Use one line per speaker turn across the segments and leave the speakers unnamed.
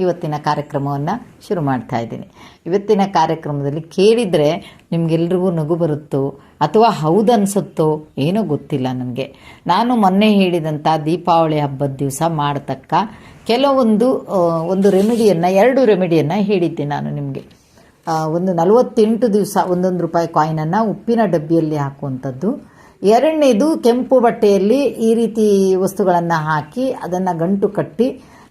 ಇವತ್ತಿನ ಕಾರ್ಯಕ್ರಮವನ್ನು ಶುರು ಮಾಡ್ತಾ ಇದ್ದೀನಿ. ಇವತ್ತಿನ ಕಾರ್ಯಕ್ರಮದಲ್ಲಿ ಕೇಳಿದರೆ ನಿಮಗೆಲ್ರಿಗೂ ನಗು ಬರುತ್ತೋ ಅಥವಾ ಹೌದನ್ಸುತ್ತೋ ಏನೋ ಗೊತ್ತಿಲ್ಲ ನನಗೆ ನಾನು ಮೊನ್ನೆ ಹೇಳಿದಂಥ ದೀಪಾವಳಿ ಹಬ್ಬದ ದಿವಸ ಮಾಡತಕ್ಕ ಕೆಲವೊಂದು ಒಂದು ರೆಮಿಡಿಯನ್ನು ಎರಡು ರೆಮಿಡಿಯನ್ನು ಹೇಳಿದ್ದೆ ನಾನು ನಿಮಗೆ. ಒಂದು ನಲವತ್ತೆಂಟು ದಿವಸ ಒಂದೊಂದು ರೂಪಾಯಿ ಕಾಯಿನನ್ನು ಉಪ್ಪಿನ ಡಬ್ಬಿಯಲ್ಲಿ ಹಾಕುವಂಥದ್ದು. ಎರಡನೇದು ಕೆಂಪು ಬಟ್ಟೆಯಲ್ಲಿ ಈ ರೀತಿ ವಸ್ತುಗಳನ್ನು ಹಾಕಿ ಅದನ್ನು ಗಂಟು ಕಟ್ಟಿ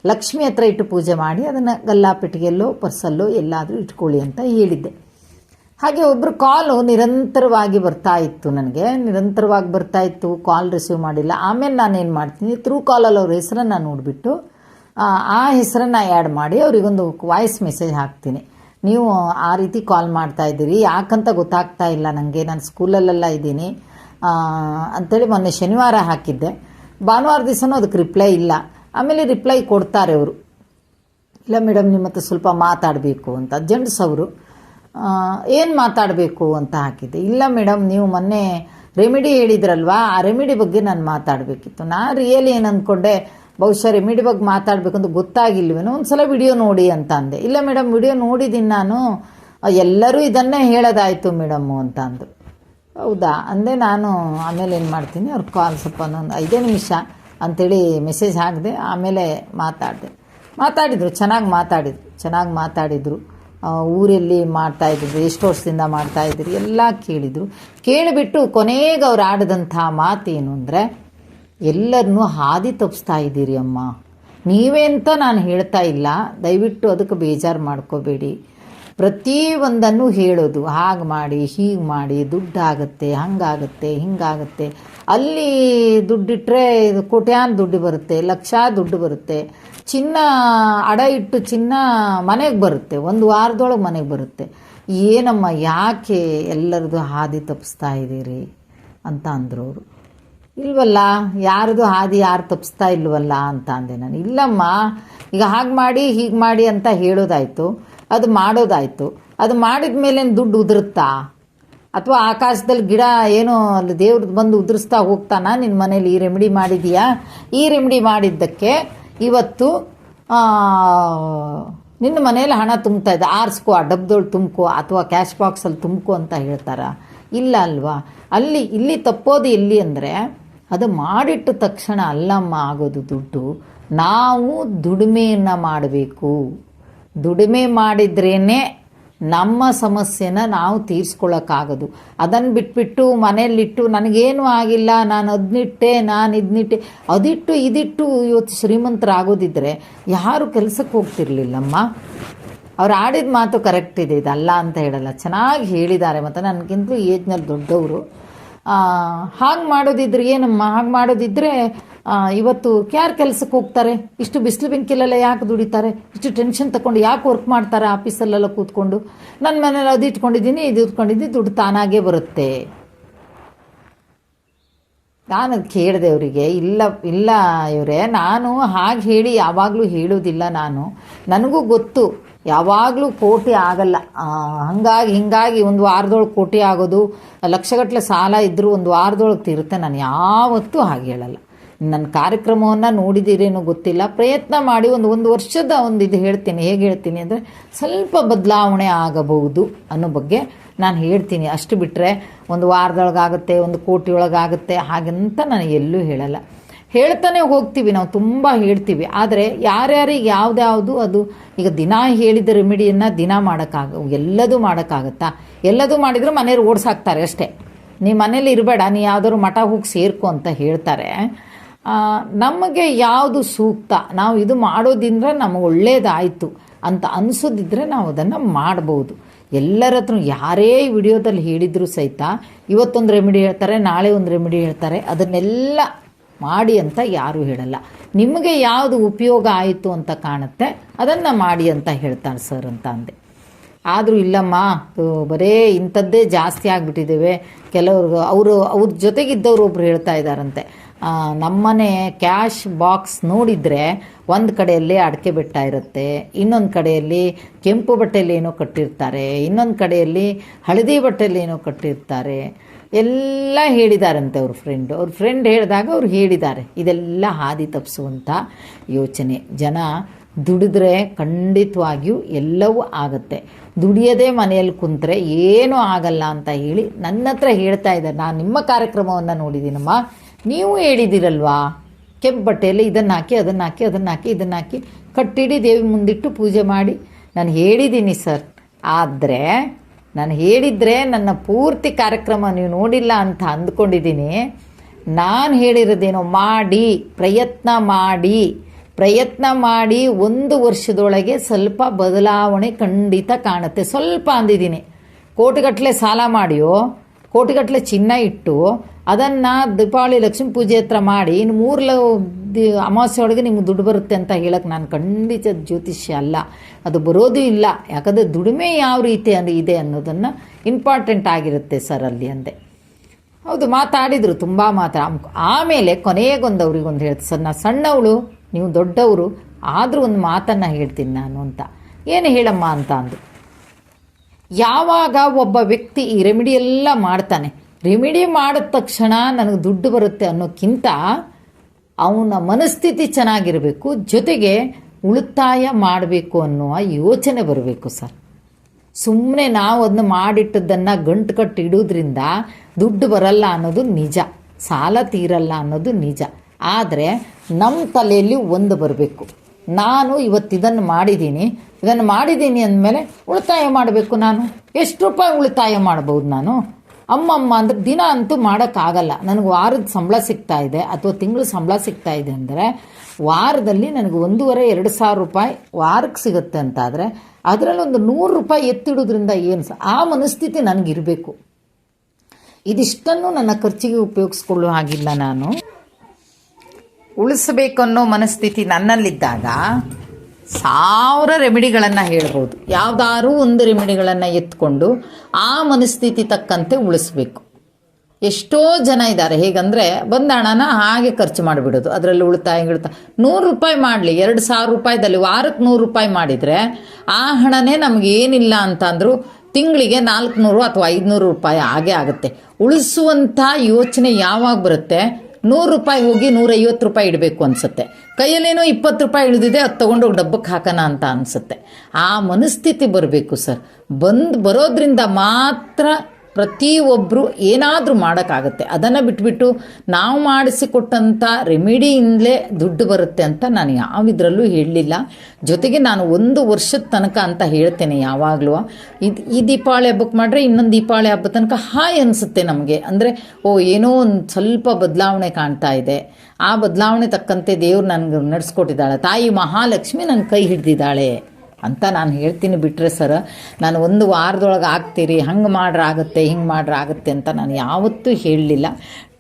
ಲಕ್ಷ್ಮಿ ಹತ್ರ ಇಟ್ಟು ಪೂಜೆ ಮಾಡಿ ಅದನ್ನು ಗಲ್ಲಾಪೆಟ್ಟಿಗೆಯಲ್ಲೋ, ಪರ್ಸಲ್ಲೋ ಎಲ್ಲಾದರೂ ಇಟ್ಕೊಳ್ಳಿ ಅಂತ ಹೇಳಿದ್ದೆ. ಹಾಗೆ ಒಬ್ಬರು ಕಾಲು ನಿರಂತರವಾಗಿ ಬರ್ತಾ ಇತ್ತು ನನಗೆ. ನಿರಂತರವಾಗಿ ಬರ್ತಾ ಇತ್ತು ಕಾಲ್ ರಿಸೀವ್ ಮಾಡಿಲ್ಲ. ಆಮೇಲೆ ನಾನೇನು ಮಾಡ್ತೀನಿ? ಥ್ರೂ ಕಾಲಲ್ಲಿ ಅವ್ರ ಹೆಸರನ್ನು ನೋಡಿಬಿಟ್ಟು, ಆ ಹೆಸರನ್ನು ಆ್ಯಡ್ ಮಾಡಿ ಅವರಿಗೊಂದು ವಾಯ್ಸ್ ಮೆಸೇಜ್ ಹಾಕ್ತೀನಿ. ನೀವು ಆ ರೀತಿ ಕಾಲ್ ಮಾಡ್ತಾ ಇದ್ದೀರಿ. ಯಾಕಂತ ಗೊತ್ತಾಗ್ತಾ ಇಲ್ಲ ನನಗೆ ನಾನು ಸ್ಕೂಲಲ್ಲೆಲ್ಲ ಇದ್ದೀನಿ. ಅಂಥೇಳಿ ಮೊನ್ನೆ ಶನಿವಾರ ಹಾಕಿದ್ದೆ. ಭಾನುವಾರ ದಿವಸನೂ ಅದಕ್ಕೆ ರಿಪ್ಲೈ ಇಲ್ಲ. ಆಮೇಲೆ ರಿಪ್ಲೈ ಕೊಡ್ತಾರೆ ಅವರು. ಇಲ್ಲ ಮೇಡಮ್ ನಿಮ್ಮ ಹತ್ರ ಸ್ವಲ್ಪ ಮಾತಾಡಬೇಕು ಅಂತ. ಜೆಂಟ್ಸ್ ಅವರು ಏನು ಮಾತಾಡಬೇಕು ಅಂತ ಹಾಕಿದ್ದೆ. ಇಲ್ಲ ಮೇಡಮ್ ನೀವು ಮೊನ್ನೆ ರೆಮಿಡಿ ಹೇಳಿದ್ರಲ್ವಾ? ಆ ರೆಮಿಡಿ ಬಗ್ಗೆ ನಾನು ಮಾತಾಡಬೇಕಿತ್ತು. ನಾನು ರಿಯಲಿ ಏನು ಅಂದ್ಕೊಂಡೆ ಬಹುಶಃ ರೆಮಿಡಿ ಬಗ್ಗೆ ಮಾತಾಡಬೇಕು ಅಂತ ಗೊತ್ತಾಗಿಲ್ವೇನೋ ಒಂದು ಸಲ ವಿಡಿಯೋ ನೋಡಿ ಅಂತ ಅಂದೆ. ಇಲ್ಲ ಮೇಡಮ್ ವಿಡಿಯೋ ನೋಡಿದ್ದೀನಿ ನಾನು. ಎಲ್ಲರೂ ಇದನ್ನೇ ಹೇಳೋದಾಯಿತು ಮೇಡಮ್ಮು ಅಂತ ಅಂದರು. ಹೌದಾ? ಅಂದೆ ನಾನು ಆಮೇಲೆ ಏನು ಮಾಡ್ತೀನಿ, ಅವ್ರ ಕಾಲ್ ಸ್ವಲ್ಪ ಒಂದು ಐದೇ ನಿಮಿಷ. ಅಂಥೇಳಿ ಮೆಸೇಜ್ ಹಾಕಿದೆ, ಆಮೇಲೆ ಮಾತಾಡಿದೆ. ಮಾತಾಡಿದರು, ಚೆನ್ನಾಗಿ ಮಾತಾಡಿದರು ಚೆನ್ನಾಗಿ ಮಾತಾಡಿದರು. ಊರಲ್ಲಿ ಮಾಡ್ತಾಯಿದ್ರು ಎಷ್ಟು ವರ್ಷದಿಂದ ಮಾಡ್ತಾಯಿದ್ರು ಎಲ್ಲ ಕೇಳಿದರು. ಕೇಳಿಬಿಟ್ಟು ಕೊನೆಗೆ ಅವ್ರು ಆಡಿದಂಥ ಮಾತೇನು ಅಂದರೆ ಎಲ್ಲರನ್ನೂ ಹಾದಿ ತಪ್ಪಿಸ್ತಾ ಇದ್ದೀರಿ ಅಮ್ಮ. ನೀವೇ ಅಂತ ನಾನು ಹೇಳ್ತಾ ಇಲ್ಲ, ದಯವಿಟ್ಟು ಅದಕ್ಕೆ ಬೇಜಾರು ಮಾಡ್ಕೋಬೇಡಿ. ಪ್ರತಿಯೊಂದನ್ನು ಹೇಳೋದು, ಹಾಗೆ ಮಾಡಿ, ಹೀಗೆ ಮಾಡಿ ದುಡ್ಡಾಗತ್ತೆ ಹಂಗಾಗತ್ತೆ, ಹಿಂಗಾಗತ್ತೆ. ಅಲ್ಲಿ ದುಡ್ಡಿಟ್ಟರೆ ಇದು ಕೋಟ್ಯಾನ್ ದುಡ್ಡು ಬರುತ್ತೆ, ಲಕ್ಷ ದುಡ್ಡು ಬರುತ್ತೆ. ಚಿನ್ನ ಅಡ ಇಟ್ಟು ಚಿನ್ನ ಮನೆಗೆ ಬರುತ್ತೆ, ಒಂದು ವಾರದೊಳಗೆ ಮನೆಗೆ ಬರುತ್ತೆ. ಏನಮ್ಮ, ಯಾಕೆ ಎಲ್ಲರದು ಹಾದಿ ತಪ್ಪಿಸ್ತಾ ಇದ್ದೀರಿ ಅಂತ ಅಂದರು ಅವರು ಇಲ್ವಲ್ಲ, ಯಾರದು ಹಾದಿ ಯಾರು ತಪ್ಪಿಸ್ತಾ ಇಲ್ವಲ್ಲ ಅಂತ ಅಂದೆ ನಾನು. ಇಲ್ಲಮ್ಮ, ಈಗ ಹಾಗೆ ಮಾಡಿ, ಹೀಗೆ ಮಾಡಿ ಅಂತ ಹೇಳೋದಾಯ್ತು, ಅದು ಮಾಡೋದಾಯ್ತು. ಅದು ಮಾಡಿದ ಮೇಲೆ ದುಡ್ಡು ಉದುರುತ್ತಾ? ಅಥವಾ ಆಕಾಶದಲ್ಲಿ ಗಿಡ ಏನೋ ಅಲ್ಲಿ ದೇವ್ರದ್ದು ಬಂದು ಉದುರಿಸ್ತಾ ಹೋಗ್ತಾನ? ನಿನ್ನ ಮನೇಲಿ ಈ ರೆಮಿಡಿ ಮಾಡಿದೀಯಾ? ಈ ರೆಮಿಡಿ ಮಾಡಿದ್ದಕ್ಕೆ ಇವತ್ತು ನಿನ್ನ ಮನೇಲಿ ಹಣ ತುಂಬ್ತಾ ಇದೆ. ಆರಿಸ್ಕೋ, ಆ ಡಬ್ದೊಳಗೆ ತುಂಬ್ಕೋ, ಅಥವಾ ಕ್ಯಾಶ್ ಬಾಕ್ಸಲ್ಲಿ ತುಂಬ್ಕೋ ಅಂತ ಹೇಳ್ತಾರ? ಇಲ್ಲ ಅಲ್ವಾ? ಅಲ್ಲಿ, ಇಲ್ಲಿ ತಪ್ಪೋದು ಎಲ್ಲಿ ಅಂದರೆ, ಅದು ಮಾಡಿಟ್ಟ ತಕ್ಷಣ ಅಲ್ಲಮ್ಮ ಆಗೋದು ದುಡ್ಡು. ನಾವು ದುಡಿಮೆಯನ್ನು ಮಾಡಬೇಕು. ದುಡಿಮೆ ಮಾಡಿದ್ರೇ ನಮ್ಮ ಸಮಸ್ಯೆನ ನಾವು ತೀರಿಸ್ಕೊಳ್ಳೋಕ್ಕಾಗೋದು ಅದನ್ನು ಬಿಟ್ಬಿಟ್ಟು ಮನೆಯಲ್ಲಿಟ್ಟು ನನಗೇನು ಆಗಿಲ್ಲ ನಾನು ಅದನ್ನಿಟ್ಟೆ ನಾನು ಇದನ್ನಿಟ್ಟೆ ಅದಿಟ್ಟು ಇದಿಟ್ಟು ಇವತ್ತು ಶ್ರೀಮಂತರಾಗೋದಿದ್ದರೆ ಯಾರು ಕೆಲಸಕ್ಕೆ ಹೋಗ್ತಿರ್ಲಿಲ್ಲಮ್ಮ. ಅವ್ರು ಆಡಿದ ಮಾತು ಕರೆಕ್ಟ್ ಇದೆ ಇದಲ್ಲ ಅಂತ ಹೇಳಲ್ಲ. ಚೆನ್ನಾಗಿ ಹೇಳಿದ್ದಾರೆ ಮತ್ತು ನನಗಿಂತಲೂ ಏಜ್ನಲ್ಲಿ ದೊಡ್ಡವರು. ಹಾಗೆ ಮಾಡೋದಿದ್ರೆ ಏನಮ್ಮ? ಹಾಗೆ ಮಾಡೋದಿದ್ರೆ ಆ, ಇವತ್ತು ಯಾರು ಕೆಲಸಕ್ಕೆ ಹೋಗ್ತಾರೆ. ಇಷ್ಟು ಬಿಸಿಲು ಬೆಂಕಿಲೆಲ್ಲ ಯಾಕೆ ದುಡಿತಾರೆ? ಇಷ್ಟು ಟೆನ್ಷನ್ ತಗೊಂಡು ಯಾಕೆ ವರ್ಕ್ ಮಾಡ್ತಾರೆ ಆಫೀಸಲ್ಲೆಲ್ಲ ಕೂತ್ಕೊಂಡು? ನನ್ನ ಮನೇಲಿ ಅದು ಇಟ್ಕೊಂಡಿದ್ದೀನಿ, ಇದು ಇಟ್ಕೊಂಡಿದ್ದೀನಿ, ದುಡ್ಡು ತಾನಾಗೇ ಬರುತ್ತೆ. ನಾನು ಕೇಳಿದೆ ಅವರಿಗೆ, ಇಲ್ಲ ಇಲ್ಲ ಇವರೇ, ನಾನು ಹಾಗೆ ಹೇಳಿ ಯಾವಾಗಲೂ ಹೇಳೋದಿಲ್ಲ ನಾನು. ನನಗೂ ಗೊತ್ತು, ಯಾವಾಗಲೂ ಕೋಟಿ ಆಗಲ್ಲ. ಹಂಗಾಗಿ, ಹಿಂಗಾಗಿ ಒಂದು ವಾರದೊಳಗೆ ಕೋಟಿ ಆಗೋದು ಲಕ್ಷಗಟ್ಟಲೆ ಸಾಲ ಇದ್ದರೂ ಒಂದು ವಾರದೊಳಗೆ ತೀರುತ್ತೆ. ನಾನು ಯಾವತ್ತೂ ಹಾಗೆ ಹೇಳಲ್ಲ. ನನ್ನ ಕಾರ್ಯಕ್ರಮವನ್ನು ನೋಡಿದಿರೇನೋ ಗೊತ್ತಿಲ್ಲ. ಪ್ರಯತ್ನ ಮಾಡಿ ಒಂದು ಒಂದು ವರ್ಷದ ಒಂದು ಇದು ಹೇಳ್ತೀನಿ. ಹೇಗೆ ಹೇಳ್ತೀನಿ ಅಂದರೆ ಸ್ವಲ್ಪ ಬದಲಾವಣೆ ಆಗಬಹುದು ಅನ್ನೋ ಬಗ್ಗೆ ನಾನು ಹೇಳ್ತೀನಿ. ಅಷ್ಟು ಬಿಟ್ಟರೆ ಒಂದು ವಾರದೊಳಗಾಗುತ್ತೆ, ಒಂದು ಕೋಟಿ ಒಳಗಾಗುತ್ತೆ ಹಾಗಂತ ನಾನು ಎಲ್ಲೂ ಹೇಳಲ್ಲ. ಹೇಳ್ತಾನೆ ಹೋಗ್ತೀವಿ, ನಾವು ತುಂಬ ಹೇಳ್ತೀವಿ. ಆದರೆ ಯಾರ್ಯಾರಿಗೆ ಯಾವುದ್ಯಾವುದು ಅದು, ಈಗ ದಿನ ಹೇಳಿದ ರೆಮಿಡಿಯನ್ನು ದಿನ ಮಾಡೋಕ್ಕಾಗ ಎಲ್ಲದೂ ಮಾಡೋಕ್ಕಾಗತ್ತಾ ಎಲ್ಲದೂ ಮಾಡಿದರೂ ಮನೆಯವ್ರು ಓಡಿಸಾಕ್ತಾರೆ ಅಷ್ಟೇ. ನೀ ಮನೇಲಿ ಇರಬೇಡ, ನೀ ಯಾವ್ದಾದ್ರು ಮಠ ಹೋಗಿ ಸೇರ್ಕೊ ಅಂತ ಹೇಳ್ತಾರೆ. ನಮಗೆ ಯಾವುದು ಸೂಕ್ತ? ನಾವು ಇದು ಮಾಡೋದ್ರಿಂದ ನಮಗೆ ಒಳ್ಳೇದಾಯಿತು ಅಂತ ಅನಿಸೋದಿದ್ರೆ ನಾವು ಅದನ್ನು ಮಾಡ್ಬೋದು. ಎಲ್ಲರ ಹತ್ರ ಯಾರೇ ವಿಡಿಯೋದಲ್ಲಿ ಹೇಳಿದ್ರು ಸಹಿತ ಇವತ್ತೊಂದು ರೆಮಿಡಿ ಹೇಳ್ತಾರೆ, ನಾಳೆ ಒಂದು ರೆಮಿಡಿ ಹೇಳ್ತಾರೆ, ಅದನ್ನೆಲ್ಲ ಮಾಡಿ ಅಂತ ಯಾರೂ ಹೇಳಲ್ಲ. ನಿಮಗೆ ಯಾವುದು ಉಪಯೋಗ ಆಯಿತು ಅಂತ ಕಾಣುತ್ತೆ, ಅದನ್ನು ಮಾಡಿ ಅಂತ ಹೇಳ್ತಾರೆ ಸರ್ ಅಂತ ಅಂದೆ. ಆದರೂ ಇಲ್ಲಮ್ಮ ಬರೇ ಇಂಥದ್ದೇ ಜಾಸ್ತಿ ಆಗಿಬಿಟ್ಟಿದ್ದೇವೆ ಕೆಲವರು, ಅವರು, ಅವ್ರ ಜೊತೆಗಿದ್ದವರು ಒಬ್ರು ಹೇಳ್ತಾ ಇದ್ದಾರಂತೆ. ನಮ್ಮನೆ ಕ್ಯಾಶ್ ಬಾಕ್ಸ್ ನೋಡಿದರೆ ಒಂದು ಕಡೆಯಲ್ಲಿ ಅಡಿಕೆ ಬೆಟ್ಟ ಇರುತ್ತೆ, ಇನ್ನೊಂದು ಕಡೆಯಲ್ಲಿ ಕೆಂಪು ಬಟ್ಟೆಯಲ್ಲಿ ಏನೋ ಕಟ್ಟಿರ್ತಾರೆ, ಇನ್ನೊಂದು ಕಡೆಯಲ್ಲಿ ಹಳದಿ ಬಟ್ಟೆಯಲ್ಲಿ ಏನೋ ಕಟ್ಟಿರ್ತಾರೆ. ಎಲ್ಲ ಹೇಳಿದಾರಂತೆ ಅವ್ರ ಫ್ರೆಂಡು ಅವ್ರ ಫ್ರೆಂಡ್ ಹೇಳಿದಾಗ ಅವ್ರು ಹೇಳಿದ್ದಾರೆ. ಇದೆಲ್ಲ ಹಾದಿ ತಪ್ಪಿಸುವಂಥ ಯೋಚನೆ. ಜನ ದುಡಿದ್ರೆ ಖಂಡಿತವಾಗಿಯೂ ಎಲ್ಲವೂ ಆಗುತ್ತೆ. ದುಡಿಯದೇ ಮನೆಯಲ್ಲಿ ಕುಂತರೆ ಏನೂ ಆಗಲ್ಲ ಅಂತ ಹೇಳಿ ನನ್ನ ಹತ್ರ ಹೇಳ್ತಾ ಇದ್ದಾರೆ. ನಾನು ನಿಮ್ಮ ಕಾರ್ಯಕ್ರಮವನ್ನು ನೋಡಿದ್ದೀನಮ್ಮ. ನೀವು ಹೇಳಿದ್ದೀರಲ್ವಾ ಕೆಂಪು ಬಟ್ಟೆಯಲ್ಲಿ ಇದನ್ನು ಹಾಕಿ, ಅದನ್ನು ಹಾಕಿ ಅದನ್ನು ಹಾಕಿ, ಇದನ್ನು ಹಾಕಿ ಕಟ್ಟಿಡಿ ದೇವಿ ಮುಂದಿಟ್ಟು ಪೂಜೆ ಮಾಡಿ. ನಾನು ಹೇಳಿದ್ದೀನಿ ಸರ್. ಆದರೆ ನಾನು ಹೇಳಿದರೆ ನನ್ನ ಪೂರ್ತಿ ಕಾರ್ಯಕ್ರಮ ನೀವು ನೋಡಿಲ್ಲ ಅಂತ ಅಂದ್ಕೊಂಡಿದ್ದೀನಿ ನಾನು ಹೇಳಿರೋದೇನೋ ಮಾಡಿ, ಪ್ರಯತ್ನ ಮಾಡಿ. ಪ್ರಯತ್ನ ಮಾಡಿ ಒಂದು ವರ್ಷದೊಳಗೆ ಸ್ವಲ್ಪ ಬದಲಾವಣೆ ಖಂಡಿತ ಕಾಣುತ್ತೆ. ಸ್ವಲ್ಪ ಅಂದಿದ್ದೀನಿ ಕೋಟಿಗಟ್ಟಲೆ ಸಾಲ ಮಾಡಿಯೋ, ಕೋಟಿಗಟ್ಟಲೆ ಚಿನ್ನ ಇಟ್ಟು ಅದನ್ನು ದೀಪಾವಳಿ ಲಕ್ಷ್ಮೀ ಪೂಜೆ ಹತ್ರ ಮಾಡಿ ಇನ್ನು ಮೂರು ಅಮಾವಾಸ್ಯೆ ಒಳಗೆ ನಿಮ್ಗೆ ದುಡ್ಡು ಬರುತ್ತೆ ಅಂತ ಹೇಳಕ್ಕೆ ನಾನು ಖಂಡಿತ ಜ್ಯೋತಿಷ್ಯ ಅಲ್ಲ. ಅದು ಬರೋದು ಇಲ್ಲ. ಯಾಕಂದರೆ ದುಡಿಮೆ ಯಾವ ರೀತಿ ಅಂದ್ರೆ ಇದೆ ಅನ್ನೋದನ್ನು ಇಂಪಾರ್ಟೆಂಟ್ ಆಗಿರುತ್ತೆ ಸರ್ ಅಲ್ಲಿ ಅಂದೆ. ಹೌದು, ಮಾತಾಡಿದರು, ತುಂಬ ಮಾತ್ರ. ಆಮೇಲೆ ಕೊನೆಗೊಂದು ಅವ್ರಿಗೊಂದು ಹೇಳ್ತೀನಿ ಸರ್, ನಾ ಸಣ್ಣವಳು, ನೀವು ದೊಡ್ಡವರು, ಆದರೂ ಒಂದು ಮಾತನ್ನು ಹೇಳ್ತೀನಿ ನಾನು ಅಂತ. ಏನು ಹೇಳಮ್ಮ ಅಂತ ಅಂದು. ಯಾವಾಗ ಒಬ್ಬ ವ್ಯಕ್ತಿ ಈ ರೆಮಿಡಿ ಎಲ್ಲ ಮಾಡ್ತಾನೆ ರೆಮಿಡಿ ಮಾಡಿದ ತಕ್ಷಣ ನನಗೆ ದುಡ್ಡು ಬರುತ್ತೆ ಅನ್ನೋಕ್ಕಿಂತ ಅವನ ಮನಸ್ಥಿತಿ ಚೆನ್ನಾಗಿರಬೇಕು, ಜೊತೆಗೆ ಉಳಿತಾಯ ಮಾಡಬೇಕು ಅನ್ನುವ ಯೋಚನೆ ಬರಬೇಕು ಸರ್. ಸುಮ್ಮನೆ ನಾವು ಅದನ್ನ ಮಾಡಿಟ್ಟದ್ದನ್ನು ಗಂಟು ಕಟ್ಟಿ ಇಡೋದ್ರಿಂದ ದುಡ್ಡು ಬರಲ್ಲ ಅನ್ನೋದು ನಿಜ, ಸಾಲ ತೀರಲ್ಲ ಅನ್ನೋದು ನಿಜ. ಆದರೆ ನಮ್ಮ ತಲೆಯಲ್ಲಿ ಒಂದು ಬರಬೇಕು, ನಾನು ಇವತ್ತು ಇದನ್ನು ಮಾಡಿದ್ದೀನಿ ಇದನ್ನು ಮಾಡಿದ್ದೀನಿ ಅಂದಮೇಲೆ ಉಳಿತಾಯ ಮಾಡಬೇಕು ನಾನು. ಎಷ್ಟು ರೂಪಾಯಿ ಉಳಿತಾಯ ಮಾಡ್ಬೋದು ನಾನು? ಅಮ್ಮಮ್ಮ ಅಂದ್ರೆ ದಿನ ಅಂತೂ ಮಾಡೋಕ್ಕಾಗಲ್ಲ. ನನಗೆ ವಾರದ ಸಂಬಳ ಸಿಗ್ತಾ ಇದೆ, ಅಥವಾ ತಿಂಗಳು ಸಂಬಳ ಸಿಗ್ತಾ ಇದೆ ಅಂದರೆ, ವಾರದಲ್ಲಿ ನನಗೆ ಒಂದೂವರೆ, ಎರಡು ಸಾವಿರ ರೂಪಾಯಿ ವಾರಕ್ಕೆ ಸಿಗುತ್ತೆ ಅಂತಾದರೆ, ಅದರಲ್ಲಿ ಒಂದು ನೂರು ರೂಪಾಯಿ ಎತ್ತಿಡೋದ್ರಿಂದ ಏನು ಆ ಮನಸ್ಥಿತಿ ನನಗಿರಬೇಕು. ಇದಿಷ್ಟನ್ನು ನನ್ನ ಖರ್ಚಿಗೆ ಉಪಯೋಗಿಸ್ಕೊಳ್ಳೋ ಹಾಗಿಲ್ಲ ನಾನು. ಉಳಿಸಬೇಕನ್ನೋ ಮನಸ್ಥಿತಿ ನನ್ನಲ್ಲಿದ್ದಾಗ ಸಾವಿರ ರೆಮಿಡಿಗಳನ್ನು ಹೇಳ್ಬೋದು. ಯಾವುದಾದ್ರೂ ಒಂದು ರೆಮಿಡಿಗಳನ್ನು ಎತ್ಕೊಂಡು ಆ ಮನಸ್ಥಿತಿ ತಕ್ಕಂತೆ ಉಳಿಸ್ಬೇಕು. ಎಷ್ಟೋ ಜನ ಇದ್ದಾರೆ. ಹೇಗಂದರೆ ಬಂದ ಹಣನ ಹಾಗೆ ಖರ್ಚು ಮಾಡಿಬಿಡೋದು. ಅದರಲ್ಲಿ ಉಳಿತಾಯ ಉಳಿತಾಯ ನೂರು ರೂಪಾಯಿ ಮಾಡಲಿ. ಎರಡು ಸಾವಿರ ರೂಪಾಯಿದಲ್ಲಿ ವಾರಕ್ಕೆ ನೂರು ರೂಪಾಯಿ ಮಾಡಿದರೆ ಆ ಹಣನೇ ನಮಗೆ ಏನಿಲ್ಲ ಅಂತ ಅಂದರೂ ತಿಂಗಳಿಗೆ ನಾಲ್ಕುನೂರು ಅಥವಾ ಐದುನೂರು ರೂಪಾಯಿ ಹಾಗೆ ಆಗುತ್ತೆ. ಉಳಿಸುವಂಥ ಯೋಚನೆ ಯಾವಾಗ ಬರುತ್ತೆ? ನೂರು ರೂಪಾಯಿ ಹೋಗಿ ನೂರೈವತ್ತು ರೂಪಾಯಿ ಇಡಬೇಕು ಅನಿಸುತ್ತೆ. ಕೈಯಲ್ಲೇನೋ ಇಪ್ಪತ್ತು ರೂಪಾಯಿ ಇಳಿದಿದೆ, ಅದು ತೊಗೊಂಡೋಗಿ ಡಬ್ಬಕ್ಕೆ ಹಾಕೋಣ ಅಂತ ಅನಿಸುತ್ತೆ. ಆ ಮನಸ್ಥಿತಿ ಬರಬೇಕು ಸರ್. ಬಂದು ಬರೋದ್ರಿಂದ ಮಾತ್ರ ಪ್ರತಿಯೊಬ್ಬರು ಏನಾದರೂ ಮಾಡೋಕ್ಕಾಗತ್ತೆ. ಅದನ್ನು ಬಿಟ್ಬಿಟ್ಟು ನಾವು ಮಾಡಿಸಿಕೊಟ್ಟಂಥ ರೆಮಿಡಿಯಿಂದಲೇ ದುಡ್ಡು ಬರುತ್ತೆ ಅಂತ ನಾನು ಯಾವಿದ್ರಲ್ಲೂ ಹೇಳಲಿಲ್ಲ. ಜೊತೆಗೆ ನಾನು ಒಂದು ವರ್ಷದ ತನಕ ಅಂತ ಹೇಳ್ತೇನೆ ಯಾವಾಗಲೂ. ಇದು, ಈ ದೀಪಾವಳಿ ಹಬ್ಬಕ್ಕೆ ಮಾಡಿದ್ರೆ ಇನ್ನೊಂದು ದೀಪಾವಳಿ ಹಬ್ಬ ತನಕ ಹಾಯ್ ಅನಿಸುತ್ತೆ ನಮಗೆ. ಅಂದರೆ, ಓ, ಏನೋ ಒಂದು ಸ್ವಲ್ಪ ಬದಲಾವಣೆ ಕಾಣ್ತಾ ಇದೆ. ಆ ಬದಲಾವಣೆ ತಕ್ಕಂತೆ ದೇವ್ರು ನನಗೆ ನಡೆಸ್ಕೊಟ್ಟಿದ್ದಾಳೆ. ತಾಯಿ ಮಹಾಲಕ್ಷ್ಮಿ ನನ್ನ ಕೈ ಹಿಡ್ದಿದ್ದಾಳೆ. ಅಂತ ನಾನು ಹೇಳ್ತೀನಿ ಬಿಟ್ಟರೆ ಸರ್, ನಾನು ಒಂದು ವಾರದೊಳಗೆ ಆಗ್ತೀರಿ, ಹಂಗೆ ಮಾಡ್ರೆ ಆಗುತ್ತೆ, ಹಿಂಗೆ ಮಾಡ್ರೆ ಆಗುತ್ತೆ ಅಂತ ನಾನು ಯಾವತ್ತೂ ಹೇಳಲಿಲ್ಲ.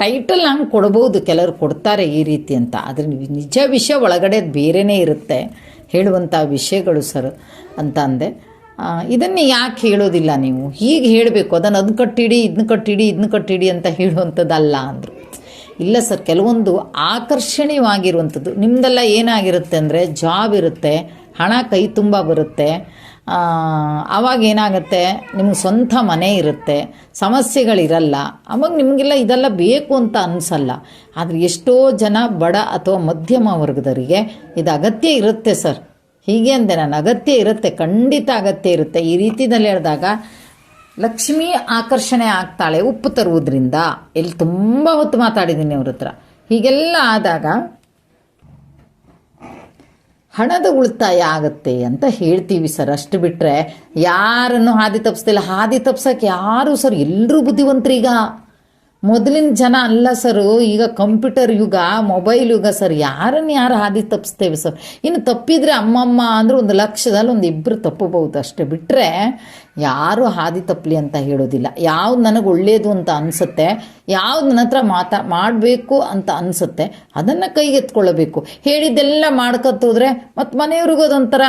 ಟೈಟಲ್ ಹಂಗೆ ಕೊಡ್ಬೋದು, ಕೆಲವರು ಕೊಡ್ತಾರೆ ಈ ರೀತಿ ಅಂತ. ಆದರೆ ನಿಜ ವಿಷಯ ಒಳಗಡೆ ಬೇರೆಯೇ ಇರುತ್ತೆ ಹೇಳುವಂಥ ವಿಷಯಗಳು ಸರ್ ಅಂತ ಅಂದೆ. ಇದನ್ನು ಇದನ್ನೇ ಯಾಕೆ ಹೇಳೋದಿಲ್ಲ ನೀವು? ಹೀಗೆ ಹೇಳಬೇಕು, ಅದನ್ನು ಅದನ್ನ ಕಟ್ಟಿಡಿ ಇದನ್ನ ಕಟ್ಟಿಡಿ ಇದನ್ನ ಕಟ್ಟಿಡಿ ಅಂತ ಹೇಳುವಂಥದ್ದಲ್ಲ ಅಂದರು. ಇಲ್ಲ ಸರ್, ಕೆಲವೊಂದು ಆಕರ್ಷಣೀಯವಾಗಿರುವಂಥದ್ದು. ನಿಮ್ದೆಲ್ಲ ಏನಾಗಿರುತ್ತೆ ಅಂದರೆ ಜಾಬ್ ಇರುತ್ತೆ ಹಣ ಕೈ ತುಂಬ ಬರುತ್ತೆ. ಆವಾಗ ಏನಾಗುತ್ತೆ? ನಿಮ್ಗೆ ಸ್ವಂತ ಮನೆ ಇರುತ್ತೆ. ಸಮಸ್ಯೆಗಳಿರಲ್ಲ. ಆವಾಗ ನಿಮಗೆಲ್ಲ ಇದೆಲ್ಲ ಬೇಕು ಅಂತ ಅನಿಸಲ್ಲ. ಆದರೆ ಎಷ್ಟೋ ಜನ ಬಡ ಅಥವಾ ಮಧ್ಯಮ ವರ್ಗದವರಿಗೆ ಇದು ಅಗತ್ಯ ಇರುತ್ತೆ ಸರ್. ಹೀಗೆ ಅಂದೆ ನಾನು ಅಗತ್ಯ ಇರುತ್ತೆ, ಖಂಡಿತ ಅಗತ್ಯ ಇರುತ್ತೆ. ಈ ರೀತಿಯಲ್ಲಿ ಹೇಳಿದಾಗ ಲಕ್ಷ್ಮಿ ಆಕರ್ಷಣೆ ಆಗ್ತಾಳೆ ಉಪ್ಪು ತರುವುದರಿಂದ. ಇಲ್ಲಿ ತುಂಬ ಹೊತ್ತು ಮಾತಾಡಿದ್ದೀನಿ ಅವ್ರ ಹತ್ರ. ಹೀಗೆಲ್ಲ ಆದಾಗ ಹಣದ ಉಳಿತಾಯ ಆಗುತ್ತೆ ಅಂತ ಹೇಳ್ತೀವಿ ಸರ್. ಅಷ್ಟು ಬಿಟ್ಟರೆ ಯಾರನ್ನು ಹಾದಿ ತಪ್ಪಿಸ್ತಿಲ್ಲ ಹಾದಿ ತಪ್ಸಕ್ಕೆ ಯಾರು ಸರ್? ಎಲ್ಲರೂ ಬುದ್ಧಿವಂತರೀಗ. ಮೊದಲಿನ ಜನ ಅಲ್ಲ ಸರ್ ಈಗ ಕಂಪ್ಯೂಟರ್ ಯುಗ ಮೊಬೈಲ್ ಯುಗ ಸರ್ ಯಾರನ್ನು ಯಾರು ಹಾದಿ ತಪ್ಪಿಸ್ತೇವೆ ಸರ್ ಇನ್ನು ತಪ್ಪಿದ್ರೆ ಅಮ್ಮಮ್ಮ ಅಂದ್ರೆ ಒಂದು ಲಕ್ಷದಲ್ಲಿ ಒಂದು ಇಬ್ಬರು ತಪ್ಪಬಹುದು ಅಷ್ಟೇ. ಬಿಟ್ಟರೆ ಯಾರು ಹಾದಿ ತಪ್ಪಲಿ ಅಂತ ಹೇಳೋದಿಲ್ಲ. ಯಾವ್ದು ನನಗೆ ಒಳ್ಳೆಯದು ಅಂತ ಅನಿಸುತ್ತೆ, ಯಾವ್ದು ನನ್ನ ಹತ್ರ ಮಾತಾ, ಮಾಡಬೇಕು ಅಂತ ಅನಿಸುತ್ತೆ, ಅದನ್ನು ಕೈಗೆತ್ಕೊಳ್ಳಬೇಕು ಹೇಳಿದ್ದೆಲ್ಲ ಮಾಡ್ಕೊತೋದ್ರೆ ಮತ್ತು ಮನೆಯವ್ರಿಗೂ ಅದೊಂಥರ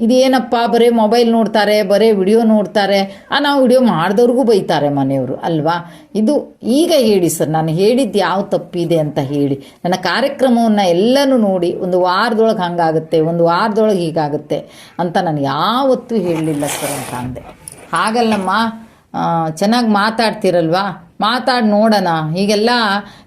ಇದೇನಪ್ಪ, ಬರೀ ಮೊಬೈಲ್ ನೋಡ್ತಾರೆ, ಬರೇ ವಿಡಿಯೋ ನೋಡ್ತಾರೆ. ಆ, ನಾವು ವಿಡಿಯೋ ಮಾಡಿದವ್ರಿಗೂ ಬೈತಾರೆ ಮನೆಯವರು, ಅಲ್ವಾ? ಇದು ಈಗ ಹೇಳಿ ಸರ್, ನಾನು ಹೇಳಿದ್ದು ಯಾವ ತಪ್ಪಿದೆ ಅಂತ ಹೇಳಿ. ನನ್ನ ಕಾರ್ಯಕ್ರಮವನ್ನು ಎಲ್ಲನೂ ನೋಡಿ, ಒಂದು ವಾರದೊಳಗೆ ಹಂಗಾಗುತ್ತೆ, ಒಂದು ವಾರದೊಳಗೆ ಹೀಗಾಗುತ್ತೆ ಅಂತ ನಾನು ಯಾವತ್ತೂ ಹೇಳಲಿಲ್ಲ ಸರ್ ಅಂತ ಅಂದೆ. ಹಾಗಲ್ಲಮ್ಮ ಚೆನ್ನಾಗಿ ಮಾತಾಡ್ತಿರಲ್ವಾ? ಮಾತಾಡಿ ನೋಡೋಣ. ಹೀಗೆಲ್ಲ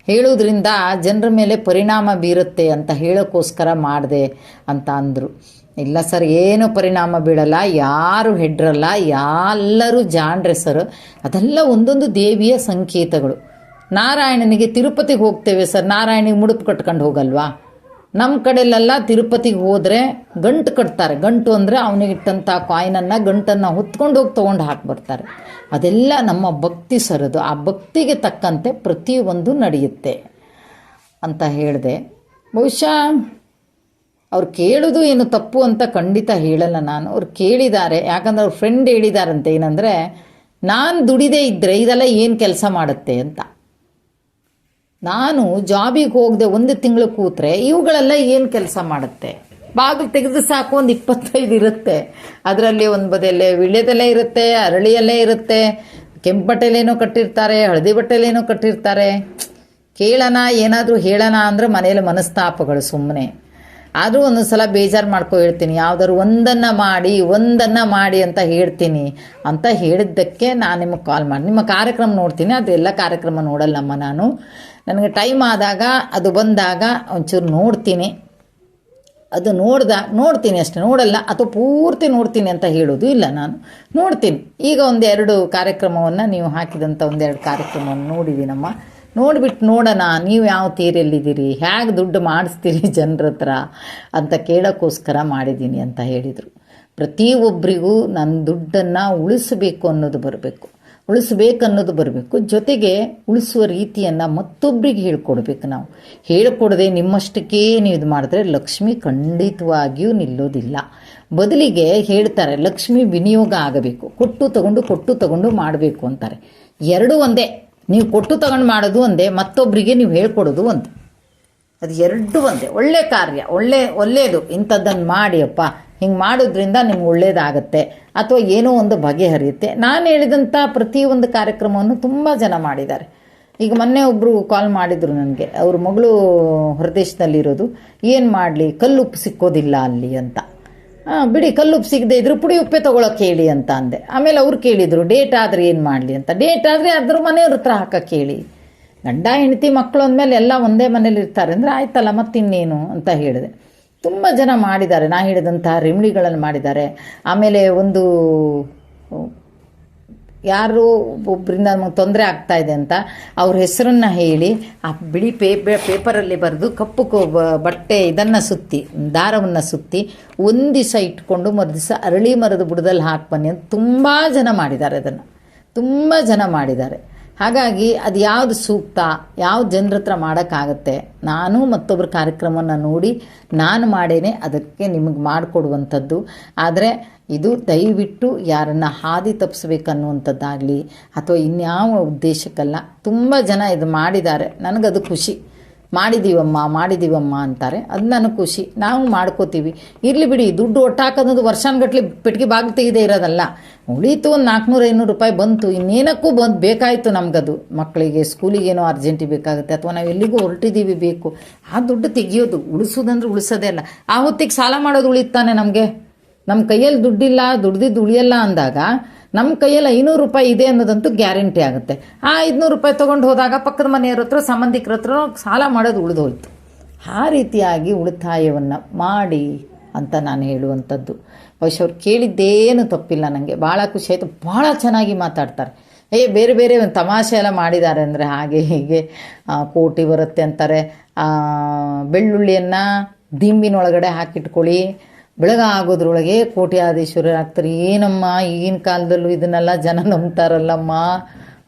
ಹೇಳೋದ್ರಿಂದ ಜನರ ಮೇಲೆ ಪರಿಣಾಮ ಬೀರುತ್ತೆ ಅಂತ ಹೇಳೋಕ್ಕೋಸ್ಕರ ಮಾಡಿದೆ ಅಂತ ಅಂದರು. ಇಲ್ಲ ಸರ್, ಏನು ಪರಿಣಾಮ ಬೀಳಲ್ಲ. ಯಾರು ಹೆಡ್ರಲ್ಲ ಎಲ್ಲರೂ ಜಾಣ್ರೆ ಸರ್. ಅದೆಲ್ಲ ಒಂದೊಂದು ದೇವಿಯ ಸಂಕೇತಗಳು. ನಾರಾಯಣನಿಗೆ ತಿರುಪತಿಗೆ ಹೋಗ್ತೇವೆ ಸರ್. ನಾರಾಯಣಿಗೆ ಮುಡುಪು ಕಟ್ಕೊಂಡು ಹೋಗಲ್ವಾ? ನಮ್ಮ ಕಡೆಯಲ್ಲೆಲ್ಲ ತಿರುಪತಿಗೆ ಹೋದರೆ ಗಂಟು ಕಟ್ತಾರೆ. ಗಂಟು ಅಂದರೆ ಅವನಿಗಿಟ್ಟಂಥ ಕಾಯಿನನ್ನು, ಗಂಟನ್ನು ಹೊತ್ಕೊಂಡು ಹೋಗಿ ತೊಗೊಂಡು ಹಾಕ್ಬರ್ತಾರೆ ಅದೆಲ್ಲ ನಮ್ಮ ಭಕ್ತಿ ಸರದು ಆ ಭಕ್ತಿಗೆ ತಕ್ಕಂತೆ ಪ್ರತಿಯೊಂದು ನಡೆಯುತ್ತೆ ಅಂತ ಹೇಳಿದೆ. ಬಹುಶಃ ಅವ್ರು ಕೇಳೋದು ಏನು ತಪ್ಪು ಅಂತ ಖಂಡಿತ ಹೇಳಲ್ಲ ನಾನು. ಅವ್ರು ಕೇಳಿದ್ದಾರೆ, ಯಾಕಂದ್ರೆ ಅವ್ರ ಫ್ರೆಂಡ್ ಹೇಳಿದಾರಂತೆ ಏನಂದರೆ, ನಾನು ದುಡಿದೇ ಇದ್ದರೆ ಇದೆಲ್ಲ ಏನು ಕೆಲಸ ಮಾಡುತ್ತೆ ಅಂತ. ನಾನು ಜಾಬಿಗೆ ಹೋಗದೆ ಒಂದು ತಿಂಗಳು ಕೂತ್ರೆ ಇವುಗಳೆಲ್ಲ ಏನು ಕೆಲಸ ಮಾಡುತ್ತೆ? ಬಾಗಿಲು ತೆಗೆದು ಸಾಕು, ಒಂದು ಇಪ್ಪತ್ತೈದು ಇರುತ್ತೆ. ಅದರಲ್ಲಿ ಒಂದು ಬದಿಯಲ್ಲೇ ವಿಳ್ಯದಲ್ಲೇ ಇರುತ್ತೆ, ಅರಳಿಯಲ್ಲೇ ಇರುತ್ತೆ. ಕೆಂಪು ಬಟ್ಟೆಲೇನೋ ಕಟ್ಟಿರ್ತಾರೆ, ಹಳದಿ ಬಟ್ಟೆಲೇನೋ ಕಟ್ಟಿರ್ತಾರೆ. ಕೇಳೋಣ, ಏನಾದರೂ ಹೇಳೋಣ ಅಂದರೆ ಮನೆಯಲ್ಲಿ ಮನಸ್ತಾಪಗಳು ಸುಮ್ಮನೆ ಆದರೂ ಒಂದೊಂದು ಸಲ ಬೇಜಾರು ಮಾಡ್ಕೊ ಹೇಳ್ತೀನಿ. ಯಾವ್ದಾದ್ರು ಒಂದನ್ನು ಮಾಡಿ ಒಂದನ್ನು ಮಾಡಿ ಅಂತ ಹೇಳ್ತೀನಿ. ಅಂತ ಹೇಳಿದ್ದಕ್ಕೆ ನಾನು ನಿಮಗೆ ಕಾಲ್ ಮಾಡಿ, ನಿಮ್ಮ ಕಾರ್ಯಕ್ರಮ ನೋಡ್ತೀನಿ. ಅದೆಲ್ಲ ಕಾರ್ಯಕ್ರಮ ನೋಡಲ್ಲಮ್ಮ ನಾನು. ನನಗೆ ಟೈಮ್ ಆದಾಗ, ಅದು ಬಂದಾಗ ಒಂಚೂರು ನೋಡ್ತೀನಿ. ಅದು ನೋಡ್ದ, ನೋಡ್ತೀನಿ ಅಷ್ಟೇ. ನೋಡಲ್ಲ, ಅಥವಾ ಪೂರ್ತಿ ನೋಡ್ತೀನಿ ಅಂತ ಹೇಳೋದು ಇಲ್ಲ ನಾನು. ನೋಡ್ತೀನಿ. ಈಗ ಒಂದೆರಡು ಕಾರ್ಯಕ್ರಮವನ್ನು ನೀವು ಹಾಕಿದಂಥ ಒಂದೆರಡು ಕಾರ್ಯಕ್ರಮವನ್ನು ನೋಡಿದ್ದೀನಮ್ಮ. ನೋಡಿಬಿಟ್ಟು ನೋಡೋಣ, ನೀವು ಯಾವ ತೀರಲ್ಲಿದ್ದೀರಿ ಹೇಗೆ ದುಡ್ಡು ಮಾಡಿಸ್ತೀರಿ ಜನರ ಹತ್ರ ಅಂತ ಕೇಳೋಕ್ಕೋಸ್ಕರ ಮಾಡಿದ್ದೀನಿ ಅಂತ ಹೇಳಿದರು. ಪ್ರತಿಯೊಬ್ಬರಿಗೂ ನನ್ನ ದುಡ್ಡನ್ನು ಉಳಿಸಬೇಕು ಅನ್ನೋದು ಬರಬೇಕು. ಉಳಿಸ್ಬೇಕು ಅನ್ನೋದು ಬರಬೇಕು. ಜೊತೆಗೆ ಉಳಿಸುವ ರೀತಿಯನ್ನು ಮತ್ತೊಬ್ಬರಿಗೆ ಹೇಳ್ಕೊಡ್ಬೇಕು ನಾವು. ಹೇಳ್ಕೊಡದೆ ನಿಮ್ಮಷ್ಟಕ್ಕೇ ನೀವು ಇದು ಮಾಡಿದ್ರೆ ಲಕ್ಷ್ಮಿ ಖಂಡಿತವಾಗಿಯೂ ನಿಲ್ಲೋದಿಲ್ಲ. ಬದಲಿಗೆ ಹೇಳ್ತಾರೆ, ಲಕ್ಷ್ಮಿ ವಿನಿಯೋಗ ಆಗಬೇಕು. ಕೊಟ್ಟು ತಗೊಂಡು ಕೊಟ್ಟು ತಗೊಂಡು ಮಾಡಬೇಕು ಅಂತಾರೆ. ಎರಡೂ ಒಂದೇ. ನೀವು ಕೊಟ್ಟು ತಗೊಂಡು ಮಾಡೋದು ಒಂದೇ ಮತ್ತೊಬ್ಬರಿಗೆ ನೀವು ಹೇಳ್ಕೊಡೋದು ಒಂದು. ಅದು ಎರಡು ಒಂದೇ. ಒಳ್ಳೆ ಕಾರ್ಯ, ಒಳ್ಳೆ, ಒಳ್ಳೆಯದು. ಇಂಥದ್ದನ್ನು ಮಾಡಿಯಪ್ಪ. ಹಿಂಗೆ ಮಾಡೋದ್ರಿಂದ ನಿಮ್ಗೆ ಒಳ್ಳೇದಾಗತ್ತೆ. ಅಥವಾ ಏನೋ ಒಂದು ಬಗೆಹರಿಯುತ್ತೆ. ನಾನು ಹೇಳಿದಂಥ ಪ್ರತಿಯೊಂದು ಕಾರ್ಯಕ್ರಮವನ್ನು ತುಂಬ ಜನ ಮಾಡಿದ್ದಾರೆ. ಈಗ ಮೊನ್ನೆ ಒಬ್ಬರು ಕಾಲ್ ಮಾಡಿದರು ನನಗೆ. ಅವ್ರ ಮಗಳು ಹೊರದೇಶದಲ್ಲಿರೋದು. ಏನು ಮಾಡಲಿ? ಕಲ್ಲುಪ್ಪು ಸಿಕ್ಕೋದಿಲ್ಲ ಅಲ್ಲಿ ಅಂತ. ಬಿಡಿ ಕಲ್ಲುಪ್ಪು ಸಿಗದೆ ಇದ್ರು ಪುಡಿ ಉಪ್ಪೆ ತೊಗೊಳಕ್ಕೆ ಹೇಳಿ ಅಂತ ಅಂದೆ. ಆಮೇಲೆ ಅವ್ರು ಕೇಳಿದರು ಡೇಟ್ ಆದರೆ ಏನು ಮಾಡಲಿ? ಅಂತ. ಡೇಟ್ ಆದರೆ ಅದ್ರ ಮನೆಯವ್ರ ಹತ್ರ ಹಾಕಕ್ಕೆ ಹೇಳಿ. ಗಂಡ, ಹೆಂಡತಿ ಮಕ್ಕಳು ಅಂದಮೇಲೆ ಎಲ್ಲ ಒಂದೇ ಮನೇಲಿ ಇರ್ತಾರೆ. ಅಂದರೆ ಆಯ್ತಲ್ಲ, ಮತ್ತಿನ್ನೇನು? ಅಂತ ಹೇಳಿದೆ. ತುಂಬ ಜನ ಮಾಡಿದ್ದಾರೆ. ನಾ ಹೇಳಿದಂತಹ ರೆಮಿಡಿಗಳನ್ನು ಮಾಡಿದ್ದಾರೆ. ಆಮೇಲೆ ಒಂದು ಯಾರು ಒಬ್ಬರಿಂದ ನಮಗೆ ತೊಂದರೆ ಆಗ್ತಾ ಇದೆ ಅಂತ ಅವ್ರ ಹೆಸರನ್ನ ಹೇಳಿ, ಆ ಬಿಳಿ ಪೇಪರ್ ಪೇಪರಲ್ಲಿ ಬರೆದು ಕಪ್ಪು ಬಟ್ಟೆ ಇದನ್ನು ಸುತ್ತಿ, ದಾರವನ್ನು ಸುತ್ತಿ ಒಂದು ದಿವಸ ಇಟ್ಕೊಂಡು ಮರು ದಿವಸ ಅರಳಿ ಮರದ ಬುಡದಲ್ಲಿ ಹಾಕಿ ಬನ್ನಿ ಅಂತ ತುಂಬ ಜನ ಮಾಡಿದ್ದಾರೆ ಅದನ್ನು ತುಂಬ ಜನ ಮಾಡಿದ್ದಾರೆ. ಹಾಗಾಗಿ ಅದು ಯಾವುದು ಸೂಕ್ತ, ಯಾವ ಜನರ ಹತ್ರ ಮಾಡೋಕ್ಕಾಗತ್ತೆ, ನಾನು ಮತ್ತೊಬ್ಬರ ಕಾರ್ಯಕ್ರಮವನ್ನು ನೋಡಿ ನಾನು ಮಾಡೇನೆ, ಅದಕ್ಕೆ ನಿಮಗೆ ಮಾಡಿಕೊಡುವಂಥದ್ದು. ಆದರೆ ಇದು ದಯವಿಟ್ಟು ಯಾರನ್ನು ಹಾದಿ ತಪ್ಪಿಸ್ಬೇಕನ್ನುವಂಥದ್ದಾಗಲಿ ಅಥವಾ ಇನ್ಯಾವ ಉದ್ದೇಶಕ್ಕಲ್ಲ, ತುಂಬ ಜನ ಇದು ಮಾಡಿದ್ದಾರೆ ನನಗದು ಖುಷಿ. ಮಾಡಿದ್ದೀವಮ್ಮ ಮಾಡಿದ್ದೀವಮ್ಮ ಅಂತಾರೆ. ಅದು ನನಗೆ ಖುಷಿ. ನಾವು ಮಾಡ್ಕೋತೀವಿ. ಇರಲಿ ಬಿಡಿ ದುಡ್ಡು ಒಟ್ಟಾಕೋದು ವರ್ಷಾನ್ಗಟ್ಲೆ ಪೆಟ್ಟಿಗೆ ಬಾಗಿಲು ತೆಗೆದೇ ಇರೋದಲ್ಲ. ಉಳೀತು ಒಂದು ನಾಲ್ಕುನೂರು ಐನೂರು ರೂಪಾಯಿ ಬಂತು. ಇನ್ನೇನಕ್ಕೂ ಬಂದು ಬೇಕಾಯಿತು ನಮಗದು. ಮಕ್ಕಳಿಗೆ ಸ್ಕೂಲಿಗೇನೋ ಅರ್ಜೆಂಟಿಗೆ ಬೇಕಾಗುತ್ತೆ, ಅಥವಾ ನಾವು ಎಲ್ಲಿಗೂ ಹೊರಟಿದ್ದೀವಿ ಬೇಕು. ಆ ದುಡ್ಡು ತೆಗಿಯೋದು, ಉಳಿಸೋದಂದ್ರೆ ಉಳಿಸೋದೇ ಅಲ್ಲ. ಆ ಹೊತ್ತಿಗೆ ಸಾಲ ಮಾಡೋದು ಉಳಿತಾನೆ ನಮಗೆ? ನಮ್ಮ ಕೈಯಲ್ಲಿ ದುಡ್ಡಿಲ್ಲ, ದುಡ್ದಿದ್ದು ಉಳಿಯಲ್ಲ ಅಂದಾಗ ನಮ್ಮ ಕೈಯಲ್ಲಿ ಐನೂರು ರೂಪಾಯಿ ಇದೆ ಅನ್ನೋದಂತೂ ಗ್ಯಾರಂಟಿ ಆಗುತ್ತೆ. ಆ ಐದುನೂರು ರೂಪಾಯಿ ತೊಗೊಂಡು ಹೋದಾಗ ಪಕ್ಕದ ಮನೆಯವ್ರ ಹತ್ರ, ಸಂಬಂಧಿಕರ ಹತ್ರ ಸಾಲ ಮಾಡೋದು ಉಳಿದೋಯ್ತು ಆ ರೀತಿಯಾಗಿ ಉಳಿತಾಯವನ್ನು ಮಾಡಿ ಅಂತ ನಾನು ಹೇಳುವಂಥದ್ದು. ಬಹುಶಃ ಅವ್ರು ಕೇಳಿದ್ದೇನು ತಪ್ಪಿಲ್ಲ ನನಗೆ ಭಾಳ ಖುಷಿ ಆಯಿತು. ಭಾಳ ಚೆನ್ನಾಗಿ ಮಾತಾಡ್ತಾರೆ. ಏ, ಬೇರೆ ಬೇರೆ ಒಂದು ತಮಾಷೆ ಎಲ್ಲ ಮಾಡಿದ್ದಾರೆ ಅಂದರೆ ಹಾಗೆ ಹೀಗೆ ಕೋಟಿ ಬರುತ್ತೆ ಅಂತಾರೆ. ಬೆಳ್ಳುಳ್ಳಿಯನ್ನು ದಿಂಬಿನೊಳಗಡೆ ಹಾಕಿಟ್ಕೊಳ್ಳಿ. ಬೆಳಗ ಆಗೋದ್ರೊಳಗೆ ಆಗ್ತಾರೆ. ಏನಮ್ಮ ಈಗಿನ ಕಾಲದಲ್ಲೂ ಇದನ್ನೆಲ್ಲ ಜನ ನಂಬ್ತಾರಲ್ಲಮ್ಮ?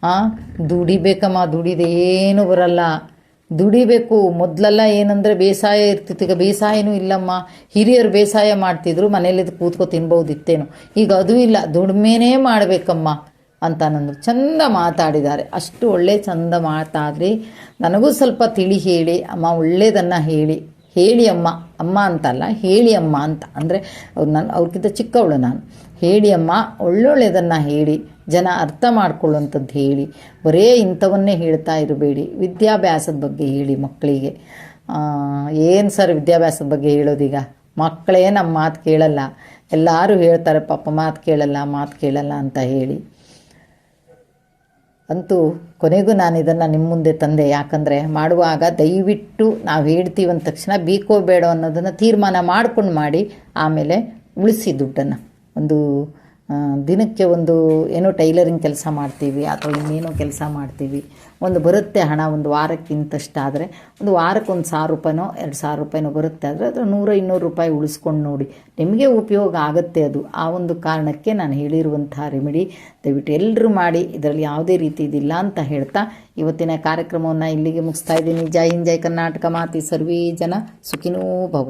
ಆ? ದುಡಿಬೇಕಮ್ಮ, ದುಡಿದೆ ಏನು ಬರಲ್ಲ. ದುಡಿಬೇಕು. ಮೊದಲೆಲ್ಲ ಏನಂದರೆ ಬೇಸಾಯ ಇರ್ತಿತ್ತು. ಈಗ ಬೇಸಾಯನೂ ಇಲ್ಲಮ್ಮ. ಹಿರಿಯರು ಬೇಸಾಯ ಮಾಡ್ತಿದ್ರು ಮನೇಲಿ ಕೂತ್ಕೊ ತಿನ್ಬೋದಿತ್ತೇನು ಈಗ ಅದು ಇಲ್ಲ. ದುಡಿಮೆನೇ ಮಾಡಬೇಕಮ್ಮ ಅಂತ ನಂದು ಚಂದ ಮಾತಾಡಿದ್ದಾರೆ. ಅಷ್ಟು ಒಳ್ಳೆ ಚಂದ ಮಾತಾಡ್ರಿ. ನನಗೂ ಸ್ವಲ್ಪ ತಿಳಿ ಹೇಳಿ. ಅಮ್ಮ, ಒಳ್ಳೇದನ್ನು ಹೇಳಿ. ಹೇಳಿ ಅಮ್ಮ. ಅಮ್ಮ ಅಂತಲ್ಲ, ಹೇಳಿ ಅಮ್ಮ ಅಂತ. ಅಂದರೆ ಅವ್ರು ನಾನು ಅವ್ರಿಗಿಂತ ಚಿಕ್ಕವಳು ನಾನು. ಹೇಳಿ ಅಮ್ಮ ಒಳ್ಳೊಳ್ಳೆಯದನ್ನು ಹೇಳಿ, ಜನ ಅರ್ಥ ಮಾಡ್ಕೊಳ್ಳುವಂಥದ್ದು ಹೇಳಿ, ಬರೇ ಇಂಥವನ್ನೇ ಹೇಳ್ತಾ ಇರಬೇಡಿ. ವಿದ್ಯಾಭ್ಯಾಸದ ಬಗ್ಗೆ ಹೇಳಿ ಮಕ್ಕಳಿಗೆ. ಏನು ಸರ್ ವಿದ್ಯಾಭ್ಯಾಸದ ಬಗ್ಗೆ ಹೇಳೋದೀಗ? ಮಕ್ಕಳೇ ನಮ್ಮ ಮಾತು ಕೇಳಲ್ಲ. ಎಲ್ಲರೂ ಹೇಳ್ತಾರೆ, ಪಾಪ ಮಾತು ಕೇಳಲ್ಲ ಮಾತು ಕೇಳಲ್ಲ ಅಂತ ಹೇಳಿ. ಅಂತೂ ಕೊನೆಗೂ ನಾನು ಇದನ್ನು ನಿಮ್ಮ ಮುಂದೆ ತಂದೆ. ಯಾಕಂದರೆ ಮಾಡುವಾಗ ದಯವಿಟ್ಟು ನಾವು ಹೇಳ್ತೀವಿ ಅಂದ ತಕ್ಷಣ ಬೀಕೋ ಬೇಡ ಅನ್ನೋದನ್ನು ತೀರ್ಮಾನ ಮಾಡ್ಕೊಂಡು ಮಾಡಿ ಆಮೇಲೆ ಉಳಿಸಿ ದುಡ್ಡನ್ನು. ಒಂದು ದಿನಕ್ಕೆ ಒಂದು ಏನೋ ಟೈಲರಿಂಗ್ ಕೆಲಸ ಮಾಡ್ತೀವಿ ಅಥವಾ ಇನ್ನೇನೋ ಕೆಲಸ ಮಾಡ್ತೀವಿ. ಒಂದು ಬರುತ್ತೆ ಹಣ ಒಂದು ವಾರಕ್ಕಿಂತಷ್ಟಾದರೆ, ಒಂದು ವಾರಕ್ಕೆ ಒಂದು ಸಾವಿರ ರೂಪಾಯಿನೋ ಎರಡು ಸಾವಿರ ರೂಪಾಯಿನೋ ಬರುತ್ತೆ. ಆದರೆ ಅದು ನೂರ, ಇನ್ನೂರು ರೂಪಾಯಿ ಉಳಿಸ್ಕೊಂಡು ನೋಡಿ. ನಿಮಗೆ ಉಪಯೋಗ ಆಗುತ್ತೆ ಅದು. ಆ ಒಂದು ಕಾರಣಕ್ಕೆ ನಾನು ಹೇಳಿರುವಂಥ ರೆಮಿಡಿ ದಯವಿಟ್ಟು ಎಲ್ಲರೂ ಮಾಡಿ, ಇದರಲ್ಲಿ ಯಾವುದೇ ರೀತಿ ಇದಿಲ್ಲ ಅಂತ ಹೇಳ್ತಾ ಇವತ್ತಿನ ಕಾರ್ಯಕ್ರಮವನ್ನು ಇಲ್ಲಿಗೆ ಮುಗಿಸ್ತಾ ಇದ್ದೀನಿ. ಜೈ ಹಿಂದ್, ಜೈ ಕರ್ನಾಟಕ. ಮಾತಿ ಸರ್ವೇ ಜನ ಸುಖಿನೋ ಭವ